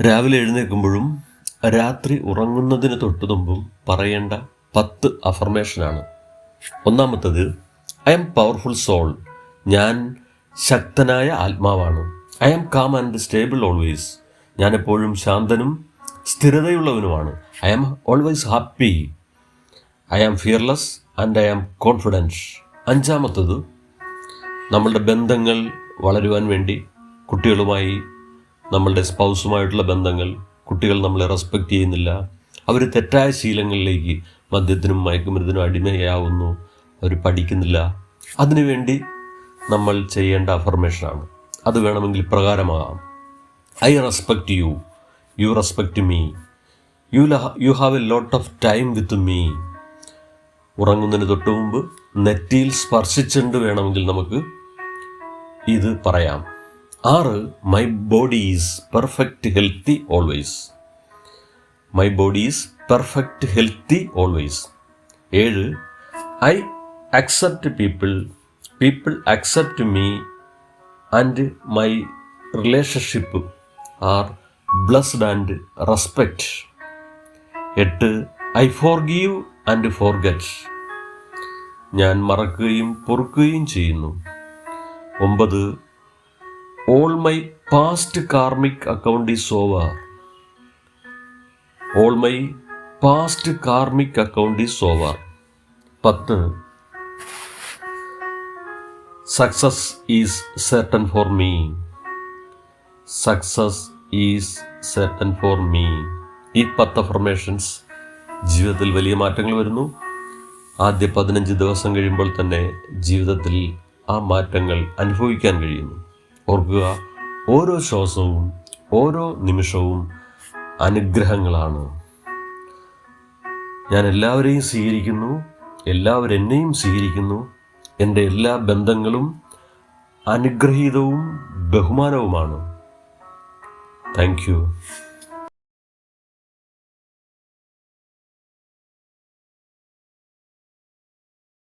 രാവിലെ എഴുന്നേൽക്കുമ്പോഴും രാത്രി ഉറങ്ങുന്നതിന് തൊട്ടു മുമ്പും പറയേണ്ട പത്ത് അഫർമേഷനാണ് ഒന്നാമത്തത് ഐ എം പവർഫുൾ സോൾ ഞാൻ ശക്തനായ ആത്മാവാണ്. I am calm and stable always ഞാൻ എപ്പോഴും ശാന്തനും സ്ഥിരതയുള്ളവനുമാണ്. I am always happy I am fearless and I am confidence അഞ്ചാമത്തത് നമ്മളുടെ ബന്ധങ്ങൾ വളരുവാൻ വേണ്ടി കുട്ടികളുമായി നമ്മളുടെ സ്പൗസുമായിട്ടുള്ള ബന്ധങ്ങൾ കുട്ടികൾ നമ്മളെ റെസ്പെക്റ്റ് ചെയ്യുന്നില്ല. അവർ തെറ്റായ ശീലങ്ങളിലേക്ക് മദ്യത്തിനും മയക്കുമരുന്നിനും അടിമയാവുന്നു. അവർ പഠിക്കുന്നില്ല. അതിനുവേണ്ടി നമ്മൾ ചെയ്യേണ്ട അഫർമേഷനാണ് അത് വേണമെങ്കിൽ ഇപ്രകാരമാകാം I respect you you respect me you you have a lot of time with me ഉറങ്ങുന്നതിന് തൊട്ട് മുമ്പ് നെറ്റിയിൽ സ്പർശിച്ചുകൊണ്ട് വേണമെങ്കിൽ നമുക്ക് ഇത് പറയാം. ആറ് my body is perfect healthy always my body is perfect healthy always ഏഴ് I accept people people accept me and my relationship are blessed and respect എട്ട് I forgive and forget ഞാൻ മറക്കുകയും പൊറുക്കുകയും ചെയ്യുന്നു. ഒമ്പത് all my past karmic account is over all my past karmic account is over പത്ത്. Success is certain for me success is certain for me ഈ പത്ത് affirmations ജീവിതത്തിൽ വലിയ മാറ്റങ്ങൾ വരുന്നു. ആദ്യ പതിനഞ്ച് ദിവസം കഴിയുമ്പോൾ തന്നെ ജീവിതത്തിൽ ആ മാറ്റങ്ങൾ അനുഭവിക്കാൻ കഴിയുന്നു. ഓർക്കുക ഓരോ ശ്വാസവും ഓരോ നിമിഷവും അനുഗ്രഹങ്ങളാണ്. ഞാൻ എല്ലാവരെയും സ്വീകരിക്കുന്നു എല്ലാവരും എന്നെയും സ്വീകരിക്കുന്നു. എന്റെ എല്ലാ ബന്ധങ്ങളും അനുഗ്രഹീതവും ബഹുമാനവുമാണ്. Thank you.